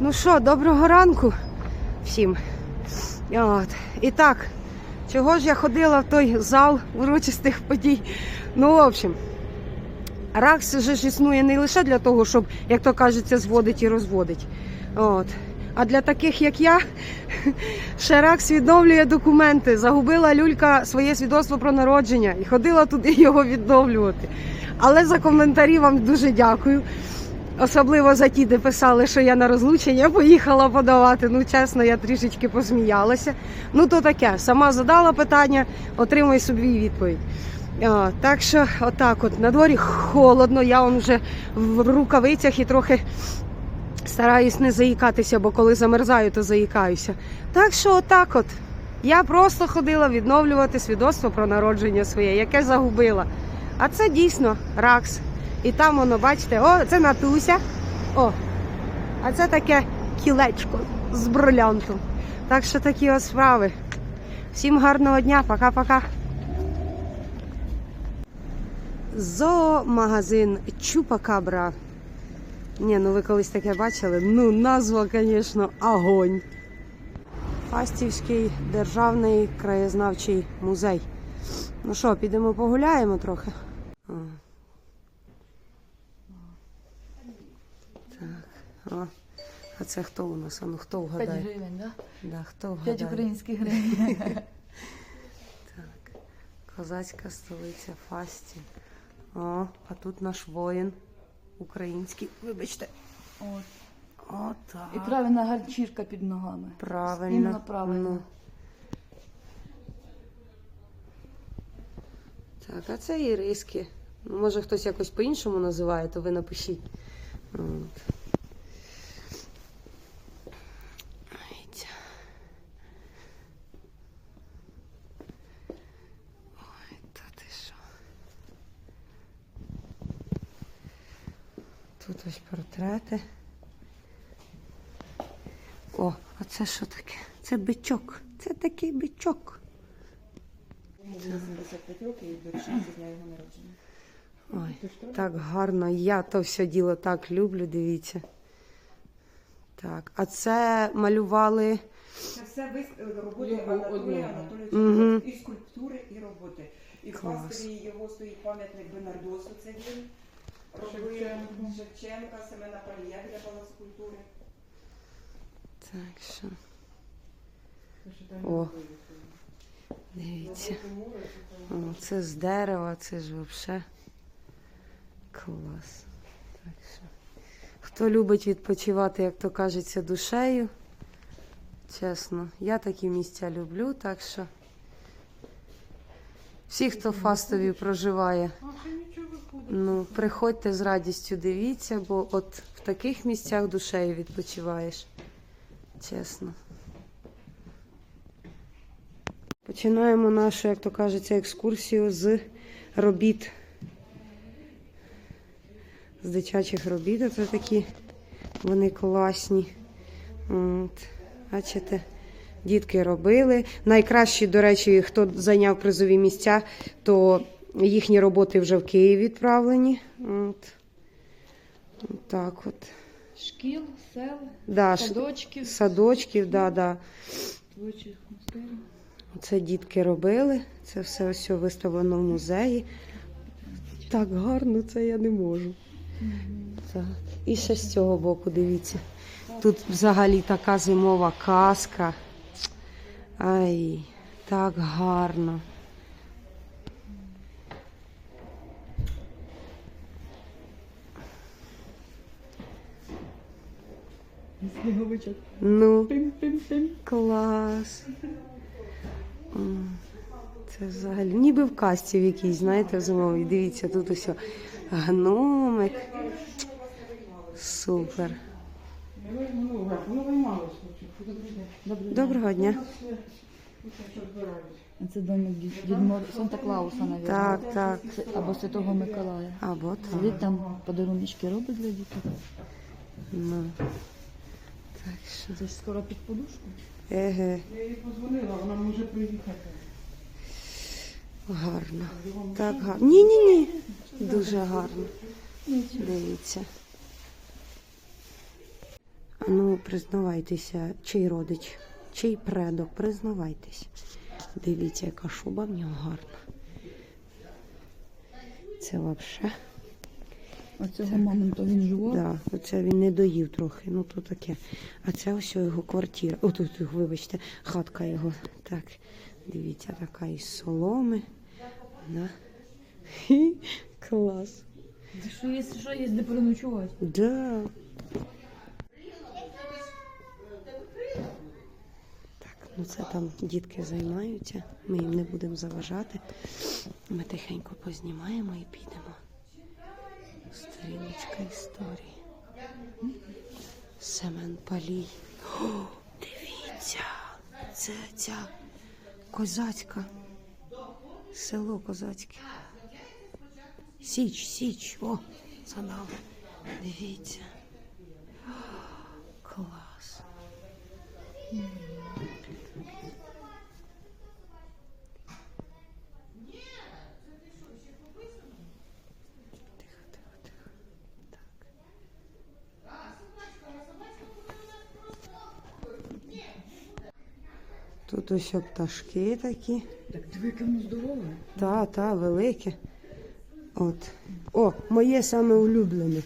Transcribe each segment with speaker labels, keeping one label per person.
Speaker 1: ну що, доброго ранку всім. От. І так, чого ж я ходила в той зал урочистих подій? Ну, в общем, РАКС же ж існує не лише для того, щоб, як то кажеться, зводить і розводить. От. А для таких, як я, ще РАКС відновлює документи. Загубила люлька своє свідоцтво про народження і ходила туди його відновлювати. Але за коментарі вам дуже дякую. Особливо за ті, де писали, що я на розлучення поїхала подавати. Ну, чесно, я трішечки посміялася. Ну, то таке. Сама задала питання, отримай собі відповідь. А, так що, отак, от на дворі холодно, я вам вже в рукавицях і трохи стараюсь не заїкатися, бо коли замерзаю, то заїкаюся. Так що, отак, от. Я просто ходила відновлювати свідоцтво про народження своє, яке загубила. А це дійсно ракс. І там воно, бачите, о, це Натуся. О, а це таке кілечко з брилянтом. Так що такі ось справи. Всім гарного дня, пока-пока. Зоомагазин Чупакабра. Ні, ну ви колись таке бачили? Ну, назва, звісно, огонь. Фастівський державний краєзнавчий музей. Ну що, підемо погуляємо трохи? А. Так. О. А це хто у нас? А ну хто
Speaker 2: 5
Speaker 1: вгадає?
Speaker 2: гривень, да?
Speaker 1: Да, хто
Speaker 2: 5 українських гривень.
Speaker 1: Так. Козацька столиця Фасті. О, а тут наш воїн український. Вибачте.
Speaker 2: От.
Speaker 1: О, так.
Speaker 2: І правильна гарчірка під ногами.
Speaker 1: Правильно.
Speaker 2: Іменно правильно.
Speaker 1: Ну. Так, а це іриски. Ну, Може хтось якось по-іншому називає, то ви напишіть. От. Ай, ця. Ой, та ти що. Тут ось портрети. О, а це що таке? Це бичок. Це такий бичок.
Speaker 3: Йому було 75 років і до річниці з його народження.
Speaker 1: Ой, так гарно. Я то все діло так люблю, дивіться. Так, а це малювали.
Speaker 3: Це все вис- роботи Анатолія. Анатолійовича,
Speaker 1: Мгм.
Speaker 3: і скульптури, і роботи. І в
Speaker 1: Клас.
Speaker 3: пастирі його стоїть пам'ятник Бенардосу, це він
Speaker 4: Шевченко.
Speaker 3: Шевченка, Семена Палія для палац культури.
Speaker 1: Так що, О. дивіться.
Speaker 4: Це
Speaker 1: О, це з дерева, це ж взагалі клас. Так що. Хто любить відпочивати, як то кажеться, душею. Чесно, я такі місця люблю, так що. Всі, хто фастові проживає,
Speaker 4: А ще нічого виходить.
Speaker 1: Ну, приходьте з радістю, дивіться, бо от в таких місцях душею відпочиваєш. Чесно. Починаємо нашу, як то кажеться, екскурсію з робіт. З дитячих робіт. Це такі вони класні. От. Бачите, дітки робили. Найкращі, до речі, хто зайняв призові місця, то їхні роботи вже в Київ відправлені. От. Так от.
Speaker 2: Шкіл, сел,
Speaker 1: Да,
Speaker 2: садочків,
Speaker 1: садочків, да, да.
Speaker 2: творчих мистецтв.
Speaker 1: Це дітки робили. Це все ось виставлено в музеї. Так гарно це я не можу. Так. І ще з цього боку, дивіться. Тут взагалі така зимова казка. Ай, так гарно.
Speaker 2: Сніговичок.
Speaker 1: Ну,
Speaker 2: Пим-пим-пим.
Speaker 1: клас. Це взагалі ніби в касті в якійсь, знаєте, в зимовій. Дивіться, тут усе гномик. Супер. Доброго дня.
Speaker 4: Це
Speaker 2: домик Дід Мор... Санта-Клауса, мабуть.
Speaker 1: Так, так.
Speaker 2: Або Святого Миколая.
Speaker 1: Або так.
Speaker 2: Сидить там подаруночки робить для дітей.
Speaker 1: Ну. Так що.
Speaker 2: Це ж скоро під подушку.
Speaker 1: Еге,
Speaker 4: Я їй подзвонила, вона може приїхати.
Speaker 1: гарно. Так гарно. Ні, ні, ні. Дуже гарно. Дивіться. Ну, признавайтеся, чий родич, чий предок, признавайтесь. Дивіться, яка шуба в нього гарна. Це взагалі.
Speaker 2: А цього моменту він живий?
Speaker 1: Да, оце він не доїв трохи, ну то таке. А це ось його квартира. О, тут, вибачте, хатка його. Так, дивіться, така із соломи. Да. Хі, Клас.
Speaker 2: Що є, що є, де переночувати?
Speaker 1: Да. Так, ну це там дітки займаються. Ми їм не будемо заважати. Ми тихенько познімаємо і підемо. Сторіночка історії. Семен Палій. О, дивіться, це ця козацька. Село козацьке. Січ, січ. О, задали. Дивіться. О, Клас. Тут ось пташки такі.
Speaker 2: Так диви, воно здорове.
Speaker 1: Та, та, велике. От. О, моє саме улюблене.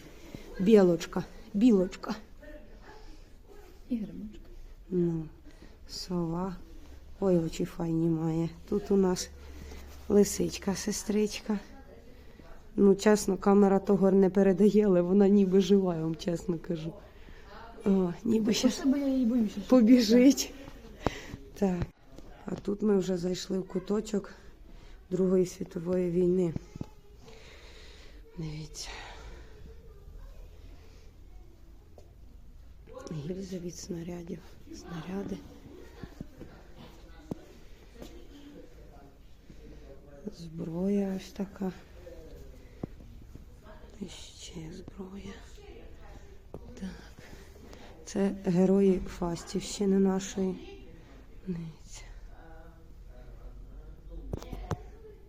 Speaker 1: Білочка. Білочка.
Speaker 2: І гримочка.
Speaker 1: Ну, сова. Ой, очі файні має. Тут у нас лисичка, сестричка. Ну, чесно, камера того не передає, але вона ніби жива, я вам чесно кажу. О, ніби ще побіжить. Так. А тут ми вже зайшли в куточок Другої світової війни. Дивіться. Гільзи від снарядів. Снаряди. Зброя ось така. І ще зброя. Так. Це герої Фастівщини нашої.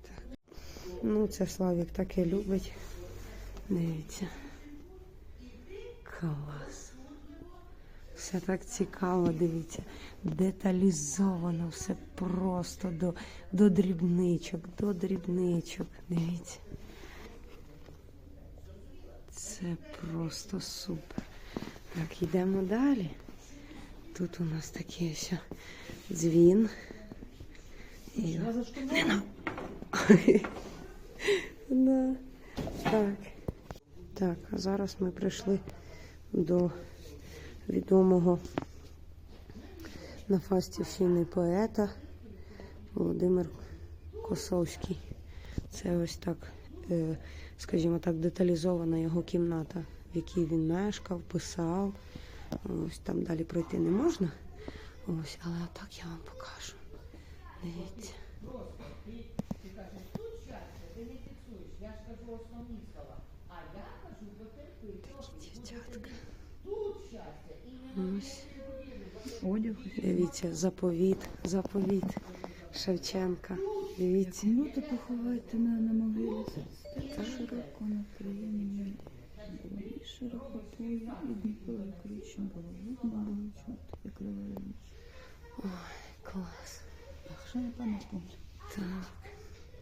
Speaker 1: Так. Ну, це Славік таке любить. Дивіться. Клас. Все так цікаво, дивіться. Деталізовано, все просто до, до дрібничок, до дрібничок. Дивіться. Це просто супер. Так, йдемо далі. Тут у нас такий ось дзвін. І... Да. Так. Так, а зараз ми прийшли до відомого на Фастівщини поета Володимир Косовський. Це ось так, е, скажімо так, деталізована його кімната, в якій він мешкав, писав. Ось там далі пройти не можна. Ось, але так я вам покажу. Дивіться. Такі дівчатка. Ось.
Speaker 2: Одяг.
Speaker 1: Дивіться, заповіт, заповіт Шевченка. Дивіться.
Speaker 2: Минути поховайте на, на могилі. Та широко на країні. Було і і круче було. Видно було ревели ніч.
Speaker 1: Клас.
Speaker 2: А що я пам'ятаю?
Speaker 1: Так.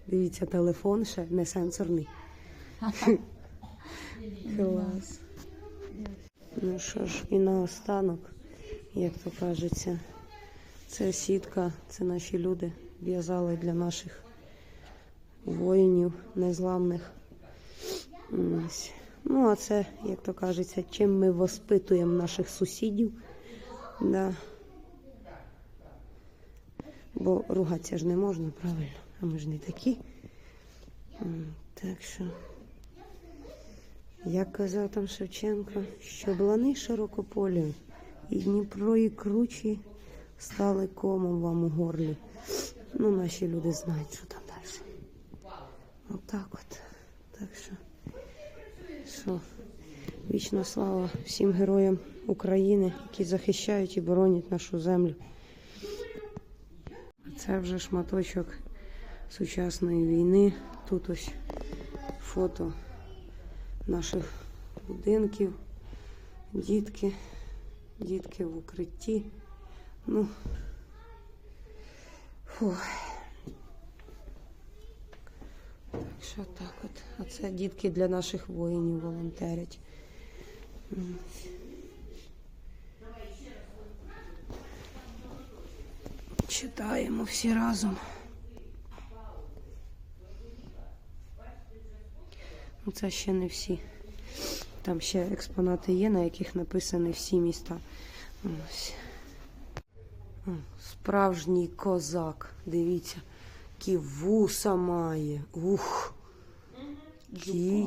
Speaker 1: Дивіться, телефон ще не сенсорний. Клас. Ну що ж, і наостанок, як то кажеться, це сітка, це наші люди в'язали для наших воїнів незламних. Ось. Ну, а це, як то кажеться, чим ми воспитуємо наших сусідів. Да. Бо ругатися ж не можна, правильно? А ми ж не такі. Так що, як казав там Шевченко, що блани широкополі, і Дніпро, і кручі стали комом вам у горлі. Ну, наші люди знають, що там далі. Отак от. Так що, що, вічна слава всім героям України, які захищають і боронять нашу землю. Це вже шматочок сучасної війни. Тут ось фото наших будинків, дітки. Дітки в укритті. Ну. Фух. Так що так от. А це дітки для наших воїнів волонтерять. Читаємо всі разом. Ну, Це ще не всі. Там ще експонати є, на яких написані всі міста. Ось. Справжній козак. Дивіться, які вуса має. Ух. Кі...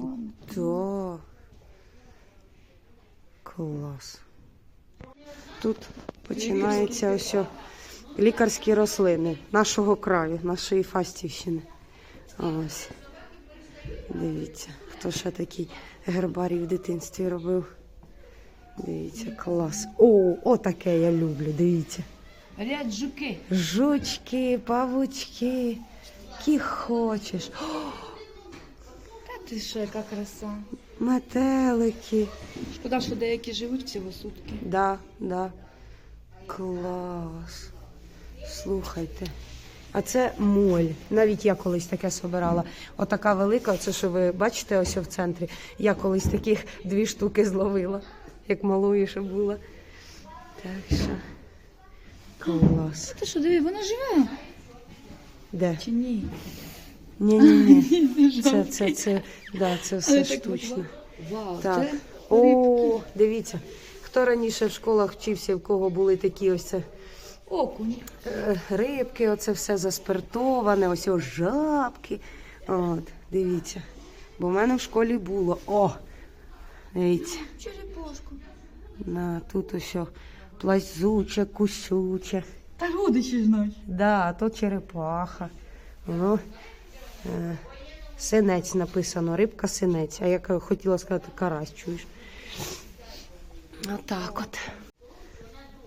Speaker 1: Да. Клас. Тут починається ось лікарські рослини нашого краю, нашої Фастівщини. Ось. Дивіться, хто ще такий гербарій в дитинстві робив. Дивіться, клас. О, отаке я люблю, дивіться.
Speaker 2: Ряд жуки.
Speaker 1: Жучки, павучки, які хочеш. О,
Speaker 2: ти що, яка краса.
Speaker 1: метелики.
Speaker 2: Шкода, що деякі живуть всього сутки.
Speaker 1: Да, да. Клас. Слухайте. А це моль. Навіть я колись таке собирала. Отака велика, оце що ви бачите ось в центрі. Я колись таких дві штуки зловила, як малою ще була. Так що. Клас.
Speaker 2: Ти що, диви, вона живе?
Speaker 1: Де?
Speaker 2: Чи ні?
Speaker 1: Ні, ні, ні. Це, це, це, да, це все
Speaker 2: Але так
Speaker 1: штучно.
Speaker 2: Вау,
Speaker 1: Так.
Speaker 2: це
Speaker 1: О, дивіться. Хто раніше в школах вчився, в кого були такі ось це
Speaker 2: окунь.
Speaker 1: е, рибки, оце все заспиртоване, ось ось жабки. От, дивіться. Бо в мене в школі було. О! Дивіться.
Speaker 2: Черепашку.
Speaker 1: На, тут ось о плазуче, кусюче.
Speaker 2: Та родичі знають.
Speaker 1: Да, а то черепаха. Воно синець написано, рибка синець. А я хотіла сказати карась, чуєш. Отак от.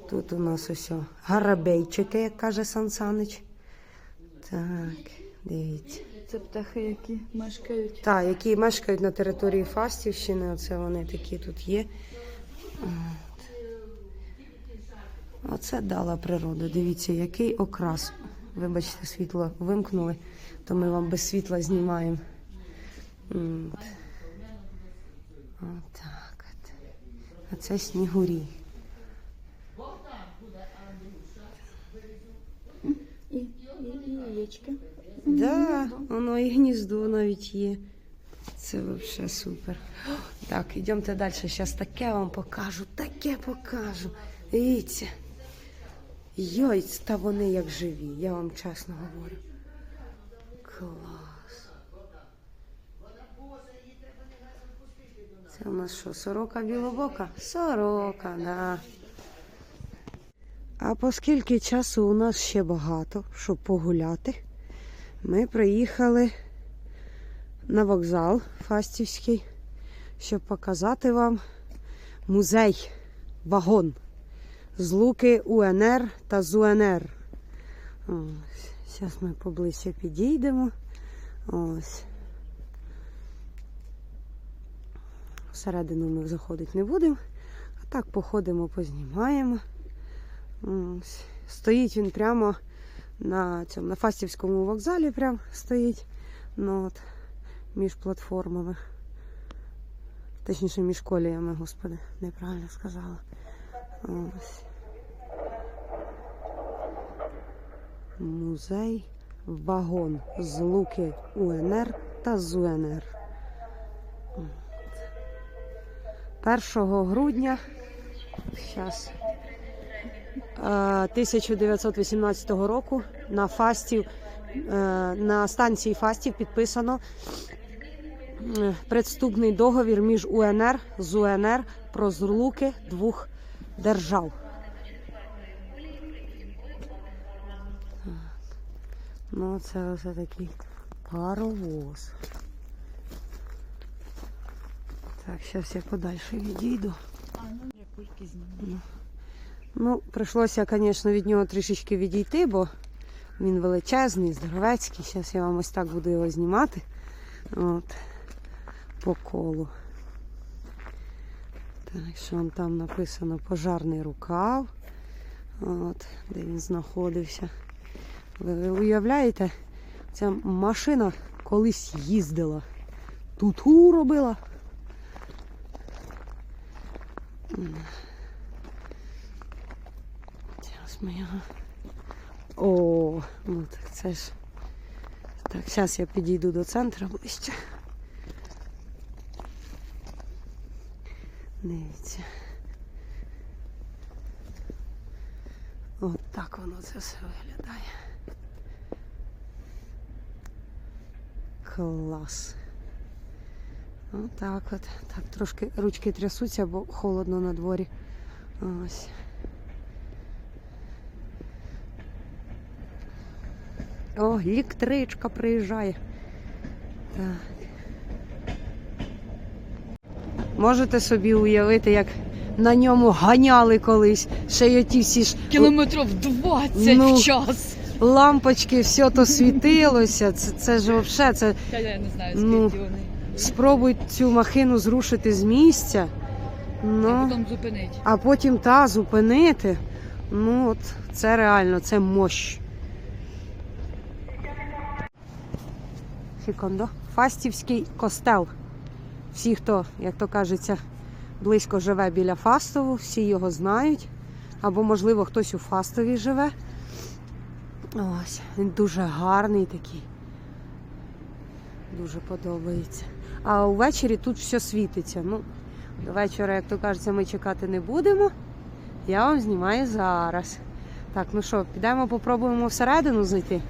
Speaker 1: Тут у нас ось гарабейчики, як каже Сан Санич. Так, дивіться.
Speaker 2: Це птахи, які мешкають.
Speaker 1: Так, які мешкають на території Фастівщини, оце вони такі тут є. От. Оце дала природа. Дивіться, який окрас. Вибачте, світло вимкнули, то ми вам без світла знімаємо. Отак от. А це снігурі.
Speaker 2: І, і, і яєчки.
Speaker 1: Да, воно і гніздо навіть є. Це взагалі супер. Так, йдемте далі. Зараз таке вам покажу, таке покажу. Дивіться. Йой, та вони як живі, я вам чесно говорю. Клас. Це у нас що, сорока білобока? Сорока, да. А оскільки часу у нас ще багато, щоб погуляти, ми приїхали на вокзал Фастівський, щоб показати вам музей вагон з Луки УНР та з УНР. Ось. Зараз ми поближче підійдемо. Ось. Всередину ми заходити не будемо, а так походимо, познімаємо. Ось. Стоїть він прямо на цьому на Фастівському вокзалі прям стоїть. Ну, от, між платформами. Точніше, між коліями, господи, неправильно сказала. Ось. Музей вагон з Луки УНР та з УНР. 1 грудня. Зараз. 1918 року на Фастів, е, на станції Фастів підписано е, предступний договір між УНР з УНР про злуки двох держав. Ну, це ось такий паровоз. Так, зараз я подальше відійду.
Speaker 2: Ну я.
Speaker 1: Ну, прийшлося, звісно, від нього трішечки відійти, бо він величезний, здоровецький. Зараз я вам ось так буду його знімати. От, по колу. Так, що вон там написано пожарний рукав. От, де він знаходився. Ви, уявляєте, ця машина колись їздила. Туту робила. Зараз ми його. О, ну так це ж. Так, зараз я підійду до центру ближче. Дивіться. От так воно це все виглядає. Клас. Отак от. Так, трошки ручки трясуться, бо холодно на дворі. Ось. О, електричка приїжджає. Так. Можете собі уявити, як на ньому ганяли колись. Ще й оті всі ж
Speaker 2: Кілометрів 20
Speaker 1: Ну.
Speaker 2: в час.
Speaker 1: Лампочки, все то світилося. Це, це ж взагалі, це
Speaker 2: Я, не знаю,
Speaker 1: Ну.
Speaker 2: вони.
Speaker 1: спробуй цю махину зрушити з місця.
Speaker 2: А
Speaker 1: Ну,
Speaker 2: потім зупинить.
Speaker 1: а потім та зупинити. Ну от це реально, це мощ. Секунду. Фастівський костел. Всі, хто, як то кажеться, близько живе біля Фастову, всі його знають. Або, можливо, хтось у Фастові живе. Ось, він дуже гарний такий. Дуже подобається. А увечері тут все світиться. Ну, до вечора, як то кажеться, ми чекати не будемо. Я вам знімаю зараз. Так, ну що, підемо попробуємо всередину зайти.